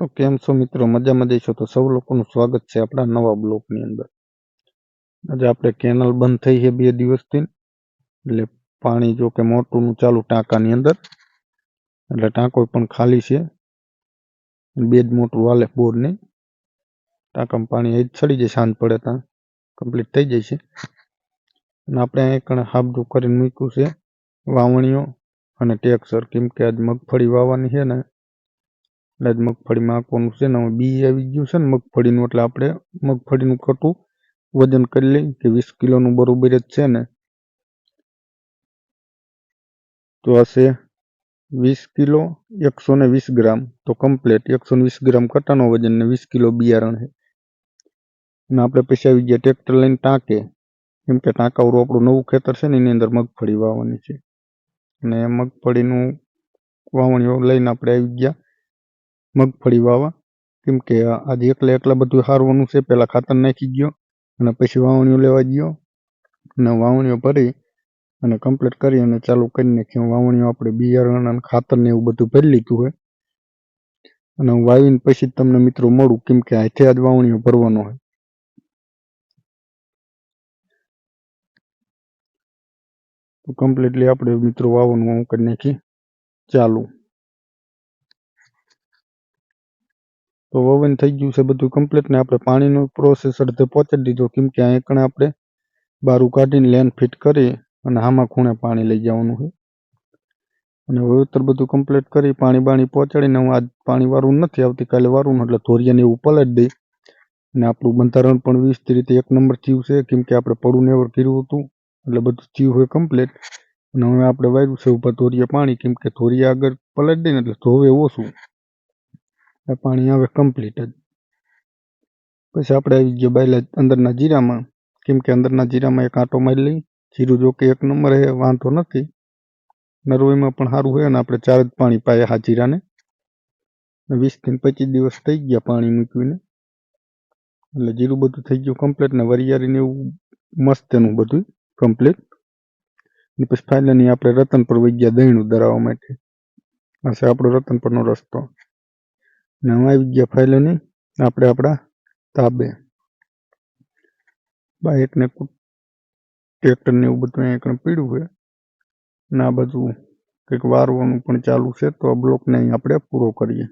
તો કેમ છો મિત્રો? મજામાં જઈશો તો સૌ લોકોનું સ્વાગત છે આપણા નવા બ્લોકની અંદર. આજે આપણે કેનલ બંધ થઈ છે બે દિવસથી. એટલે પાણી જો કે મોટું ચાલુ ટાંકાની અંદર. એટલે ટાંકો પણ ખાલી છે. બે જ મોટું વાલે બોરને. ટાંકામાં પાણી એ જ ચડી જાય, સાંજ પડે ત્યાં. કમ્પ્લીટ થઈ જાય છે. અને આપણે અહીં કણે હાબદું કરીને મૂક્યું છે. વાવણીઓ અને ટેક્સર. કેમ કે આજ મગફળી વાવવાની છે ને એટલે જ મગફળીમાં નાખવાનું છે ને બી આવી ગયું છે ને મગફળીનું, એટલે આપણે મગફળીનું કટું વજન કરી લઈ કે વીસ કિલોનું બરોબર જ છે ને. તો હશે વીસ કિલો એકસો ને વીસ ગ્રામ. તો કમ્પ્લેટ, એકસો ને વીસ ગ્રામ કટાનો વજન ને વીસ કિલો બિયારણ છે. અને આપણે પછી આવી ગયા ટ્રેક્ટર લઈને ટાંકે. કેમ કે ટાંકાવરું આપણું નવું ખેતર છે ને એની અંદર મગફળી વાવવાની છે. અને મગફળીનું વાવણીઓ લઈને આપણે આવી ગયા. મગફળી વાવવા. કેમ કે આજે એકલા એકલા બધું હારવાનું છે. પહેલાં ખાતર નાખી ગયો અને પછી વાવણીઓ લેવા ગયો. અને વાવણીઓ ભરી અને કમ્પ્લીટ કરી અને ચાલુ કરી નાખી વાવણીઓ આપણે બિયારણ અને ખાતર ને એવું બધું ભરી લીધું હોય. અને હું વાવીને પછી તમને મિત્રો મળું કેમ કે હાથે આજ વાવણીઓ ભરવાનો હોય. તો કમ્પ્લીટલી આપણે મિત્રો વાવવાનું હું કરી નાખી. ચાલુ. તો વવન થઈ ગયું છે બધું કમ્પ્લીટ ને આપણે પાણીનો પ્રોસેસ અડધે પહોંચાડી દીધો. કેમ કે આ કણે આપણે બારું કાઢીને લેન ફિટ કરી અને આમાં ખૂણે પાણી લઈ જવાનું છે. અને વાવેતર બધું કમ્પ્લીટ કરી પાણી બાણી પહોંચાડીને હું આજ પાણી વારું નથી આવતીકાલે વારું એટલે ધોરિયાને એવું પલટ દઈ. અને આપણું બંધારણ પણ વીસ રીતે એક નંબર થયું છે, કેમ કે આપણે પડું નેવર કર્યું હતું, એટલે બધું થયું હોય કમ્પ્લીટ અને હવે આપણે વાર્યું છે, ઉપર ધોરિયા પાણી, કેમ કે ધોરિયા આગળ પલટ દઈને એટલે ધોવે ઓછું. પાણી આવે કમ્પ્લીટ જ. પછી આપણે આવી ગયા બાયલા અંદરના જીરામાં. કેમ કે અંદરના જીરામાં એક આંટો મારી લઈ. જીરું જો કે એક નંબર હે વાંધો નથી. નરોઈમાં પણ સારું હોય અને આપણે ચાર જ પાણી પાય હા જીરાને. વીસથી પચીસ દિવસ થઈ ગયા પાણી મૂકીને. એટલે જીરું બધું થઈ ગયું કમ્પ્લીટ ને વરિયાળીને એવું મસ્ત એનું બધું કમ્પ્લીટ ને પછી ફાઇનલી આપણે રતનપર વહી ગયા દહીણું ધરાવવા માટે. આ આપણો રતનપરનો રસ્તો. ને હવે આવી ગયા ફાઇનલી આપણે આપણા તાબે બાઇકને ટ્રેક્ટરને એવું બધું અહીંયા પીડ્યું છે. ના બાજુ કંઈક વારવાનું પણ ચાલુ છે, તો આ બ્લોકને અહીં આપણે પૂરો કરીએ.